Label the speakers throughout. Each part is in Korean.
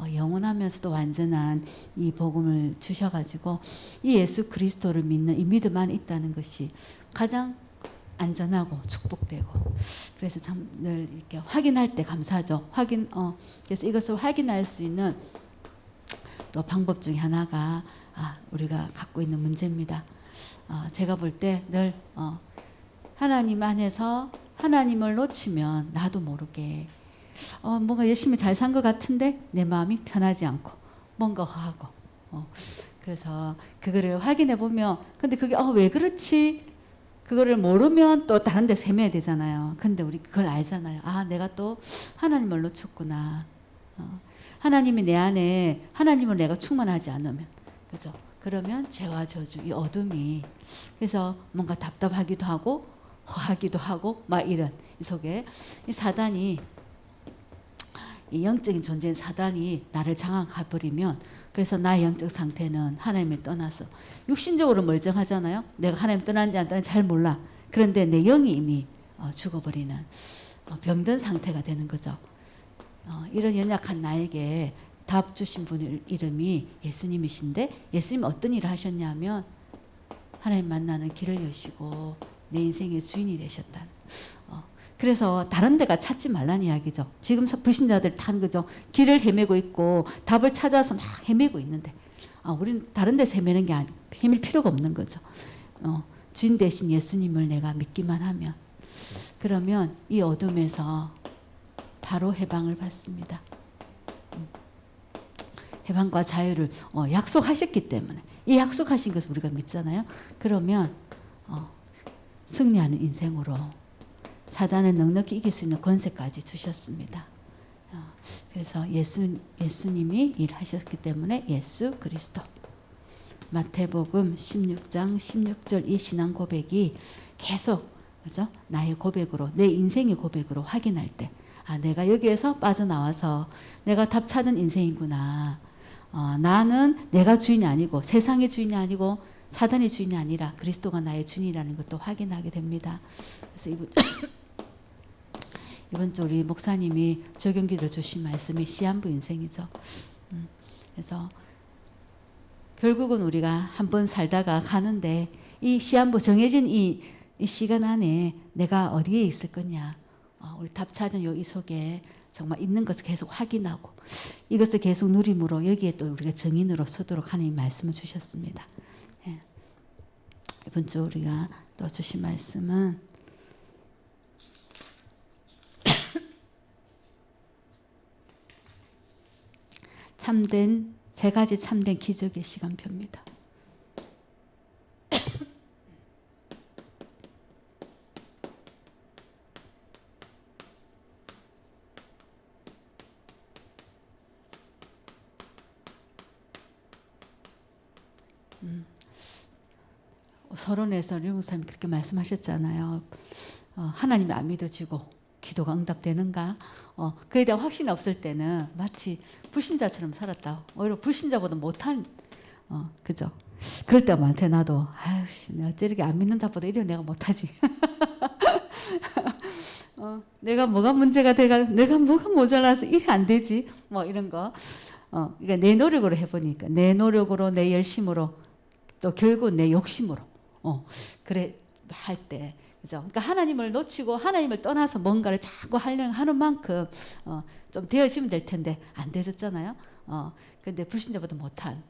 Speaker 1: 어, 영원하면서도 완전한 이 복음을 주셔가지고 이 예수 그리스도를 믿는 이 믿음만 있다는 것이 가장 안전하고 축복되고 그래서 참 늘 이렇게 확인할 때 감사하죠. 확인 어 그래서 이것을 확인할 수 있는 또 방법 중에 하나가 아, 우리가 갖고 있는 문제입니다. 어, 제가 볼 때늘 어, 하나님 안에서 하나님을 놓치면 나도 모르게 어, 뭔가 열심히 잘 산 것 같은데 내 마음이 편하지 않고 뭔가 하고 어, 그래서 그거를 확인해 보면 근데 그게 어, 왜 그렇지 그거를 모르면 또 다른 데 세매야 되잖아요. 근데 우리 그걸 알잖아요. 아, 내가 또 하나님을 놓쳤구나. 어, 하나님이 내 안에 하나님을 내가 충만하지 않으면 그죠? 그러면 죄와 저주 이 어둠이 그래서 뭔가 답답하기도 하고 허하기도 하고 막 이런 이 속에 이 사단이 이 영적인 존재인 사단이 나를 장악해 버리면 그래서 나의 영적 상태는 하나님을 떠나서 육신적으로 멀쩡하잖아요. 내가 하나님 떠난지 안 떠난지 잘 몰라. 그런데 내 영이 이미 어, 죽어버리는 어, 병든 상태가 되는 거죠. 어, 이런 연약한 나에게 답 주신 분 이름이 예수님이신데 예수님 어떤 일을 하셨냐면 하나님 만나는 길을 여시고 내 인생의 주인이 되셨다. 어, 그래서 다른 데가 찾지 말라는 이야기죠. 지금 불신자들 탄 거죠. 길을 헤매고 있고 답을 찾아서 막 헤매고 있는데 아, 우리는 다른 데 헤매는 게 아니, 헤맬 필요가 없는 거죠. 어, 주인 대신 예수님을 내가 믿기만 하면 그러면 이 어둠에서 바로 해방을 받습니다. 음. 해방과 자유를 어, 약속하셨기 때문에 이 약속하신 것을 우리가 믿잖아요. 그러면 어, 승리하는 인생으로 사단을 넉넉히 이길 수 있는 권세까지 주셨습니다. 어, 그래서 예수 예수님이 일하셨기 때문에 예수 그리스도. 마태복음 16장 16절 이 신앙 고백이 계속 그죠? 나의 고백으로 내 인생의 고백으로 확인할 때 아, 내가 여기에서 빠져나와서 내가 답 찾은 인생이구나. 어, 나는 내가 주인이 아니고 세상의 주인이 아니고 사단의 주인이 아니라 그리스도가 나의 주인이라는 것도 확인하게 됩니다. 그래서 이분 이번 주 우리 목사님이 적용기를 주신 말씀이 시한부 인생이죠. 음, 그래서 결국은 우리가 한 번 살다가 가는데 이 시한부 정해진 이, 이 시간 안에 내가 어디에 있을 거냐. 어, 우리 답 찾은 요이 속에 정말 있는 것을 계속 확인하고 이것을 계속 누림으로 여기에 또 우리가 정인으로 서도록 하나님 말씀을 주셨습니다. 예. 이번 주 우리가 또 주신 말씀은 참된 세 가지 참된 기적의 시간표입니다. 음. 서론에서 류무사님 그렇게 말씀하셨잖아요. 어, 하나님이 안 믿어지고 기도가 응답되는가? 어, 그에 대한 확신이 없을 때는 마치 불신자처럼 살았다. 오히려 불신자보다 못한, 어, 그죠? 그럴 때가 많대, 나도. 아유씨, 내가 저렇게 안 믿는 자보다 이래 내가 못하지. 어, 내가 뭐가 문제가 돼가, 내가 뭐가 모자라서 이래 안 되지. 뭐 이런 거. 어, 그러니까 내 노력으로 해보니까, 내 노력으로, 내 열심으로, 또 결국 내 욕심으로, 어, 그래, 할 때. 그죠? 그러니까 하나님을 놓치고 하나님을 떠나서 뭔가를 자꾸 하려는 하는 만큼 어, 좀 되어지면 될 텐데 안 되졌잖아요. 어, 근데 불신자보다 못한.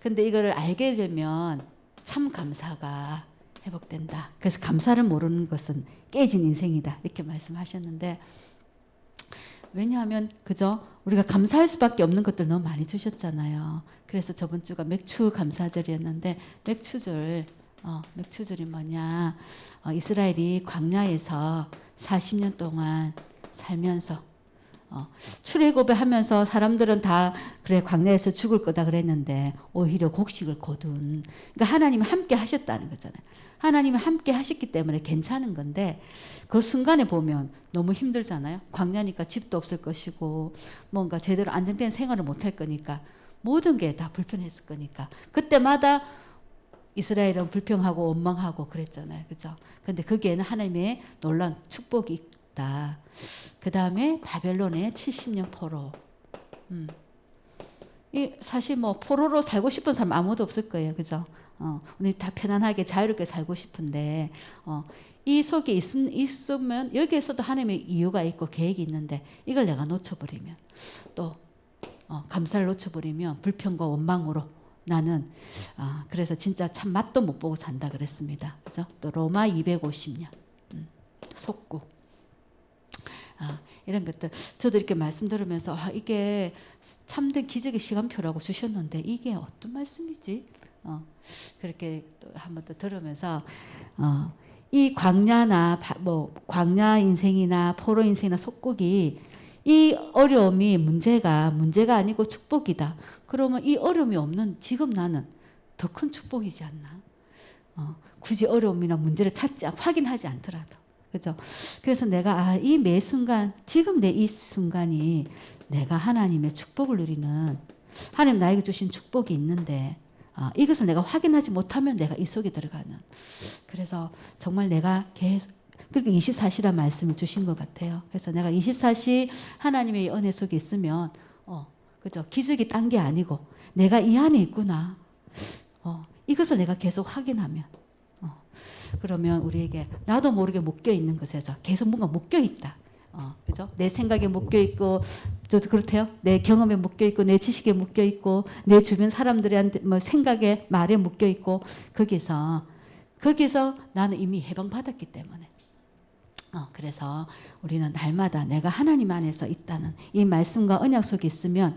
Speaker 1: 근데 이거를 알게 되면 참 감사가 회복된다. 그래서 감사를 모르는 것은 깨진 인생이다. 이렇게 말씀하셨는데 왜냐하면 그죠? 우리가 감사할 수밖에 없는 것들 너무 많이 주셨잖아요. 그래서 저번 주가 맥주 감사절이었는데 맥주절 어, 맥주절이 뭐냐? 어, 이스라엘이 광야에서 40년 동안 살면서 어, 출애굽을 하면서 사람들은 다 그래 광야에서 죽을 거다 그랬는데 오히려 곡식을 거둔. 그러니까 하나님이 함께 하셨다는 거잖아요. 하나님이 함께 하셨기 때문에 괜찮은 건데 그 순간에 보면 너무 힘들잖아요. 광야니까 집도 없을 것이고 뭔가 제대로 안정된 생활을 못 할 거니까 모든 게 다 불편했을 거니까 그때마다 이스라엘은 불평하고 원망하고 그랬잖아요. 그죠? 근데 거기에는 하나님의 놀란 축복이 있다. 그 다음에 바벨론의 70년 포로. 음. 이 사실 뭐 포로로 살고 싶은 사람 아무도 없을 거예요. 그죠? 어, 우리 다 편안하게 자유롭게 살고 싶은데 어, 이 속에 있, 있으면 여기에서도 하나님의 이유가 있고 계획이 있는데 이걸 내가 놓쳐버리면 또 어, 감사를 놓쳐버리면 불평과 원망으로 나는 아, 그래서 진짜 참 맛도 못 보고 산다 그랬습니다. 그죠? 또 로마 250년 음, 속구 아, 이런 것들 저도 이렇게 말씀 들으면서 아, 이게 참된 기적의 시간표라고 주셨는데 이게 어떤 말씀이지? 어, 그렇게 또 한번 또 들으면서 어, 이 광야나 바- 뭐 광야 인생이나 포로 인생이나 속국이 이 어려움이 문제가 문제가 아니고 축복이다. 그러면 이 어려움이 없는 지금 나는 더 큰 축복이지 않나? 어, 굳이 어려움이나 문제를 찾지 않- 확인하지 않더라도 그죠? 그래서 내가 아, 이 매 순간 지금 내 이 순간이 내가 하나님의 축복을 누리는 하나님 나에게 주신 축복이 있는데 아, 이것을 내가 확인하지 못하면 내가 이 속에 들어가는 그래서 정말 내가 계속 그렇게 24시란 말씀을 주신 것 같아요. 그래서 내가 24시 하나님의 이 은혜 속에 있으면 어, 그죠? 기적이 딴 게 아니고 내가 이 안에 있구나. 어, 이것을 내가 계속 확인하면 어, 그러면 우리에게 나도 모르게 묶여 있는 것에서 계속 뭔가 묶여 있다. 어, 그죠? 내 생각에 묶여 있고 저도 그렇대요. 내 경험에 묶여 있고 내 지식에 묶여 있고 내 주변 사람들한테 뭐 생각에 말에 묶여 있고 거기서 거기서 나는 이미 해방 받았기 때문에 어, 그래서 우리는 날마다 내가 하나님 안에서 있다는 이 말씀과 언약 속에 있으면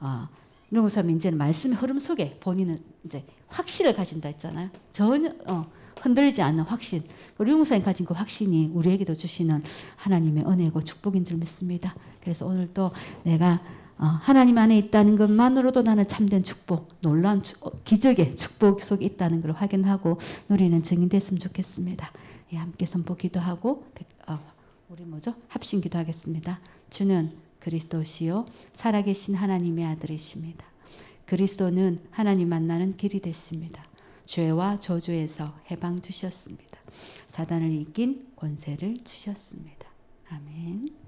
Speaker 1: 어, 누구사면 이제는 말씀의 흐름 속에 본인은 이제 확신을 가진다 했잖아요. 전혀 어, 흔들리지 않는 확신. 유무사님 가진 그 확신이 우리에게도 주시는 하나님의 은혜고 축복인 줄 믿습니다. 그래서 오늘 또 내가 어, 하나님 안에 있다는 것만으로도 나는 참된 축복, 놀라운 축- 어, 기적의 축복 속에 있다는 걸 확인하고 누리는 증인 됐으면 좋겠습니다. 예, 함께 선포 기도 하고 백- 어, 우리 뭐죠? 합심 기도 하겠습니다. 주는 그리스도시요 살아계신 하나님의 아들이십니다. 그리스도는 하나님 만나는 길이 됐습니다. 죄와 저주에서 해방 주셨습니다. 사단을 이긴 권세를 주셨습니다. 아멘.